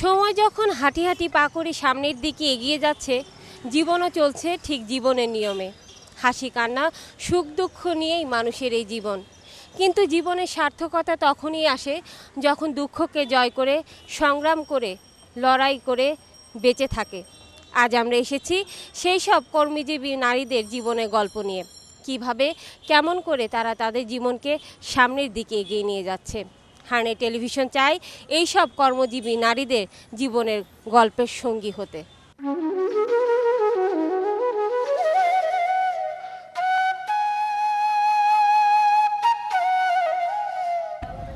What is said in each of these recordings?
সময় যখন হাঁটি হাঁটি পা করে সামনের দিকে এগিয়ে যাচ্ছে, জীবনও চলছে ঠিক জীবনের নিয়মে। হাসি, কান্না, সুখ, দুঃখ নিয়েই মানুষের এই জীবন। কিন্তু জীবনের সার্থকতা তখনই আসে যখন দুঃখকে জয় করে, সংগ্রাম করে, লড়াই করে বেঁচে থাকে। আজ আমরা এসেছি সেই সব কর্মীজীবী নারীদের জীবনের গল্প নিয়ে। কীভাবে, কেমন করে তারা তাদের জীবনকে সামনের দিকে এগিয়ে নিয়ে যাচ্ছে। হানে টেলিভিশন চাই এই সব কর্মজীবী নারীদের জীবনের গল্পের সঙ্গী হতে।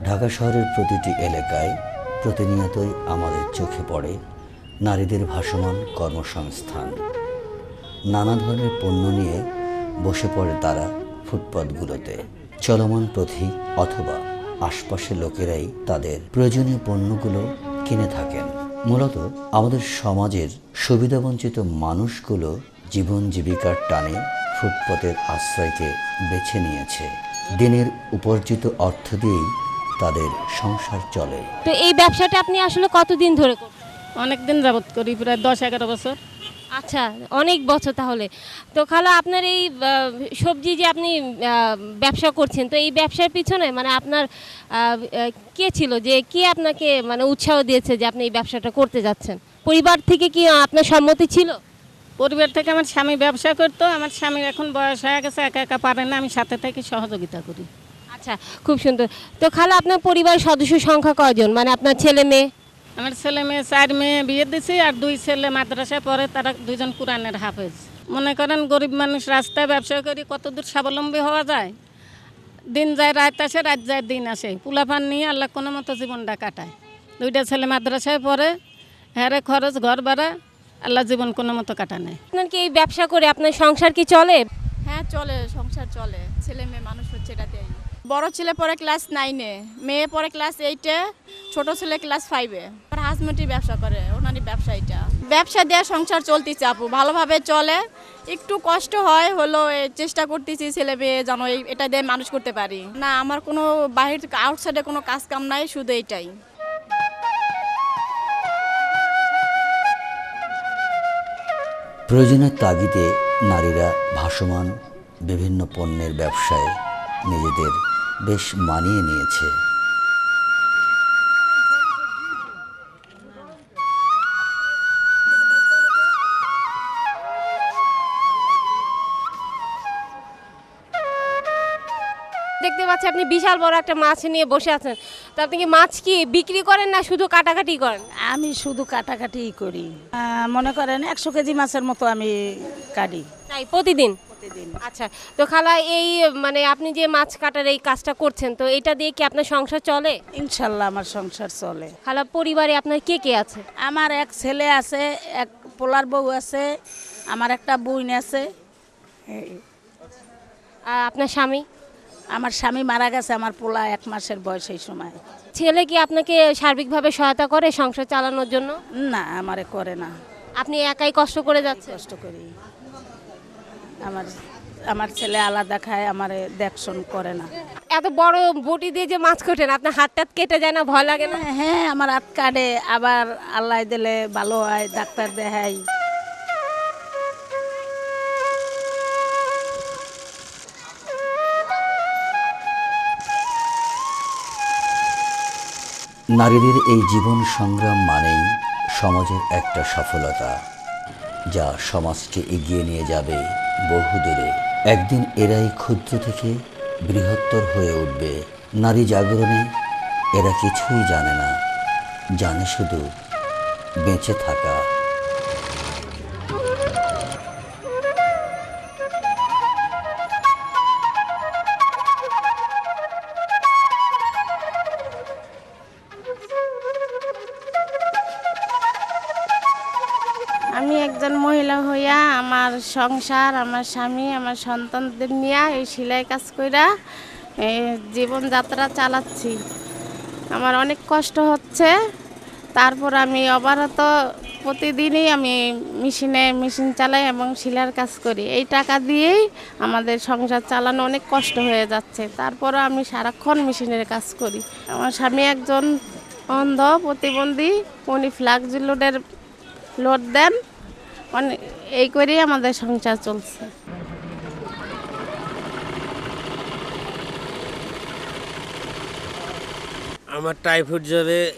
ঢাকা শহরের প্রতিটি এলাকায় প্রতিনিয়তই আমাদের চোখে পড়ে নারীদের ভাসমান কর্মসংস্থান। নানা ধরনের পণ্য নিয়ে বসে পড়ে তারা ফুটপাতগুলোতে, চলমান পথিক অথবা আশপাশের লোকেরাই তাদের প্রয়োজনীয় পণ্যগুলো কিনে থাকেন। মূলত আমাদের সমাজের সুবিধাবঞ্চিত মানুষগুলো জীবন জীবিকার টানে ফুটপথের আশ্রয়কে বেছে নিয়েছে। দিনের উপার্জিত অর্থ দিয়েই তাদের সংসার চলে। তো এই ব্যবসাটা আপনি আসলে কতদিন ধরে করছেন? অনেক দিন যাবত করি প্রায় দশ এগারো বছর। আচ্ছা অনেক বছর তাহলে। তো খালা আপনার এই সবজি যে আপনি ব্যবসা করছেন তো এই ব্যবসার পিছনে মানে আপনার কে ছিল যে কে আপনাকে মানে উৎসাহ দিয়েছে যে আপনি এই ব্যবসাটা করতে যাচ্ছেন? পরিবার থেকে কি আপনার সম্মতি ছিল? পরিবার থেকে আমার স্বামী ব্যবসা করতো আমার স্বামীর এখন বয়স হয়ে গেছে একা একা পারে না আমি সাথে থেকে সহযোগিতা করি। আচ্ছা খুব সুন্দর। তো খালা আপনার পরিবারের সদস্য সংখ্যা কয়জন? মানে আপনার ছেলে মেয়ে? আমার ছেলে মেয়ে চার মেয়ে বিয়ে দিছি আর দুই ছেলে মাদ্রাসায় পড়ে তারা দুইজন কোরআনের হাফেজ। মনে করেন গরিব মানুষ রাস্তায় ব্যবসা করি কতদূর স্বাবলম্বী হওয়া যায়? দিন যায় রাত আসে রাত যায় দিন আসে। পুলাপান নিয়ে আল্লাহ কোনো মতো জীবনটা কাটায়। দুইটা ছেলে মাদ্রাসায় পড়ে হ্যারে খরচ ঘর ভাড়া আল্লাহ জীবন কোনো মতো কাটা নেয় আপনার কি এই ব্যবসা করে আপনার সংসার কি চলে? হ্যাঁ চলে সংসার চলে। ছেলে মেয়ে মানুষ হচ্ছে এটাতেই বড় ছেলে পরে ক্লাস নাইনে মেয়ে পরে ক্লাস এইটে ছোট ছেলে ক্লাস ফাইভে হাজবেন্ডই ব্যবসা করে, ওনারই ব্যবসা এটা ব্যবসা দেওয়া সংসার চলতেছে আপু, ভালোভাবে চলে। একটু কষ্ট হয় হলো চেষ্টা করতেছি ছেলে মেয়ে যেন এটা দিয়ে মানুষ করতে পারি। না, আমার কোনো বাহির আউটসাইডে কোনো কাজ কাম নাই, শুধু এটাই প্রয়োজনের তাগিদে নারীরা ভাসমান বিভিন্ন পণ্যের ব্যবসায় নিজেদের বেশ মানিয়ে নিয়েছে। আপনি বিশাল বড় একটা মাছ নিয়ে বসে আছেন। তো আপনি কি মাছ কি বিক্রি করেন না শুধু কাটাকাটি করেন? আমি শুধু কাটাকাটি করি। মনে করেন একশো কেজি মাছের মতো আমি কাটি। তাই প্রতিদিন? প্রতিদিন। আচ্ছা তো খালা এই মানে আপনি যে মাছ কাটার এই কাজটা করছেন তো এটা দিয়ে কি আপনার সংসার চলে? ইনশাল্লাহ আমার সংসার চলে। খালা পরিবারে আপনার কে কে আছে? আমার এক ছেলে আছে এক পোলার বউ আছে আমার একটা বোন আছে। আপনার স্বামী? আমার স্বামী মারা গেছে আমার পোলা এক মাসের বয়স এই সময়। ছেলে কি আপনাকে সার্বিকভাবে সহায়তা করে সংসার চালানোর জন্য? না আমারে করে না। আপনি একাই কষ্ট করে যাচ্ছেন? কষ্ট করি। আমার আমার ছেলে আলাদা খায় আমারে দেখশন করে না। এত বড় বটি দিয়ে যে মাছ কাটেন আপনার হাত টাত কেটে যায় না ভয় লাগে না? হ্যাঁ আমার হাত কাটে আবার আল্লাহ দিলে ভালো হয় ডাক্তার দেখাই। নারীদের এই জীবন সংগ্রাম মানেই সমাজের একটা সফলতা, যা সমাজকে এগিয়ে নিয়ে যাবে বহুদূরে। একদিন এরাই ক্ষুদ্র থেকে বৃহত্তর হয়ে উঠবে। নারী জাগরণে এরা কিছুই জানে না, জানে শুধু বেঁচে থাকা। সংসার, আমার স্বামী, আমার সন্তানদের নিয়ে এই সেলাই কাজ কইরা এই জীবনযাত্রা চালাচ্ছি। আমার অনেক কষ্ট হচ্ছে। তারপর আমি অবারত প্রতিদিনই আমি মেশিনে মেশিন চালাই এবং সেলাইয়ের কাজ করি। এই টাকা দিয়েই আমাদের সংসার চালানো অনেক কষ্ট হয়ে যাচ্ছে। তারপরও আমি সারাক্ষণ মেশিনের কাজ করি। আমার স্বামী একজন অন্ধ, প্রতিবন্ধী। উনি ফ্লাক্স লোডের লোড দেন। অনে- এই করেই আমাদের সংসার চলছে। আমার টাইফয়েড জ্বরে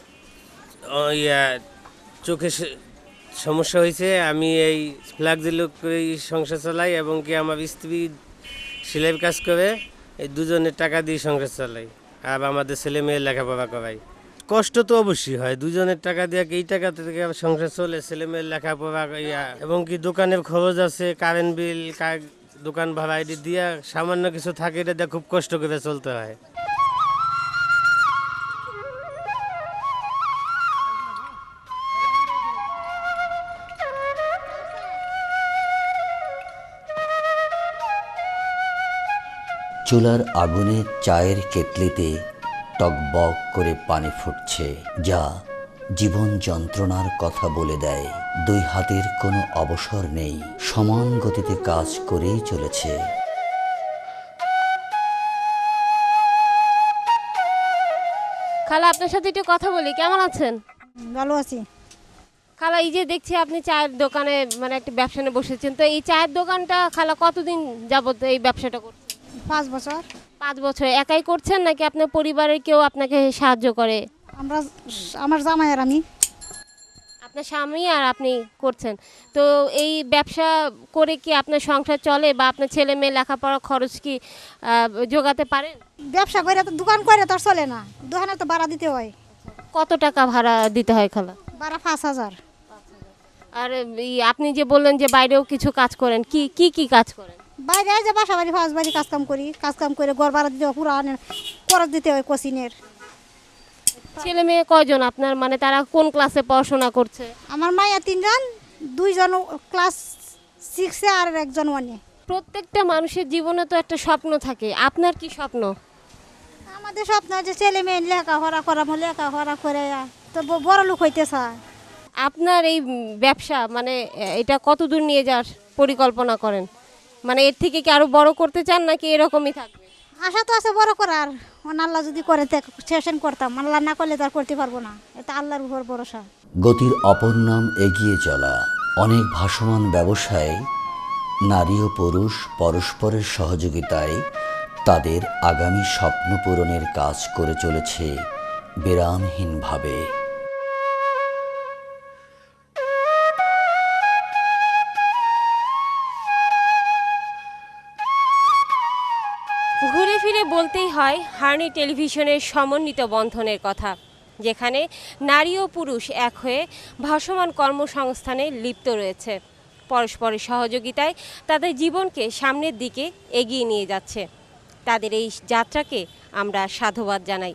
ইয়া, চোখে সমস্যা হয়েছে। আমি এই ফ্ল্যাক্সিলো করেই সংসার চালাই এবং কি আমার স্ত্রী সেলাই কাজ করে, এই দুজনের টাকা দিয়ে সংসার চালাই। আর আমাদের ছেলে মেয়ে লেখাপড়া করাই। কষ্ট তো অবশ্যই হয়। দুজনের টাকা দিয়ে এই টাকা থেকে সংসার চলে? ছেলে মেয়ের লেখাপড়া, ইয়া, এবং কি দোকানের খরচ আছে কারেন্ট বিল দোকান ভাড়া এটি দিয়া সামান্য কিছু থাকে, এটা দিয়ে খুব কষ্ট করে চলতে হয়। চুলার আগুনে চায়ের কেতলিতে টকবক করে পানি ফুটছে যা জীবন যন্ত্রণার কথা বলে দেয়। দুই হাতের কোনো অবসর নেই সমান গতিতে কাজ করেই চলেছে। খালা আপনার সাথে একটু কথা বলি কেমন আছেন? ভালো আছি। খালা এই যে দেখছি আপনি চায়ের দোকানে মানে একটা ব্যবসা নিয়ে বসেছেন তো এই চায়ের দোকানটা খালা কতদিন যাবত এই ব্যবসাটা করছেন? পাঁচ বছর। পাঁচ বছর একাই করছেন নাকি আপনার পরিবারের কেউ আপনাকে সাহায্য করে? আমরা আমার জামাই আর আমি। আপনার স্বামী আর আপনি করছেন। তো এই ব্যবসা করে কি আপনার সংসার চলে বা আপনার ছেলে মেয়ে লেখাপড়া খরচ কি জোগাতে পারেন? ব্যবসা করে তো দোকান করে তো আর চলে না। দোকানে তো ভাড়া দিতে হয়। কত টাকা ভাড়া দিতে হয় খালা? ভাড়া পাঁচ হাজার। আর এই আপনি যে বললেন যে বাইরেও কিছু কাজ করেন কি কি কি কাজ করেন? বাইরে যে বাসা বাড়ি ফাঁস বাড়ি কাজকাম করি কাজকাম করে ঘর ভাড়া দিতে হয় পুরা খরচ দিতে হয় কোচিনের। ছেলে মেয়ে কয়জন আপনার? মানে তারা কোন ক্লাসে পড়াশোনা করছে? আমার মাইয়া তিনজন দুইজন ক্লাস সিক্সে আর একজন ওয়ানে প্রত্যেকটা মানুষের জীবনে তো একটা স্বপ্ন থাকে। আপনার কি স্বপ্ন? আমাদের স্বপ্ন যে ছেলে মেয়ে লেখাপড়া করা লেখাপড়া করে তো বড় লোক হইতে চায়। আপনার এই ব্যবসা মানে এটা কত দূর নিয়ে যাওয়ার পরিকল্পনা করেন? মানে এর থেকে কি আরও বড় করতে চান নাকি এরকমই থাকবে? আশা তো আছে বড় করার। আল্লাহ যদি করে সেশন করতাম আল্লাহ না করলে তার করতে পারব না। এটা আল্লাহর উপর ভরসা। গতির অপর নাম এগিয়ে চলা। অনেক ভাসমান ব্যবসায় নারী ও পুরুষ পরস্পরের সহযোগিতায় তাদের আগামী স্বপ্ন পূরণের কাজ করে চলেছে বিরামহীনভাবে। হয় হার্নি টেলিভিশনের সমন্বিত বন্ধনের কথা, যেখানে নারী ও পুরুষ এক হয়ে ভাসমান কর্মসংস্থানে লিপ্ত রয়েছে। পরস্পরের সহযোগিতায় তাদের জীবনকে সামনের দিকে এগিয়ে নিয়ে যাচ্ছে। তাদের এই যাত্রাকে আমরা সাধুবাদ জানাই।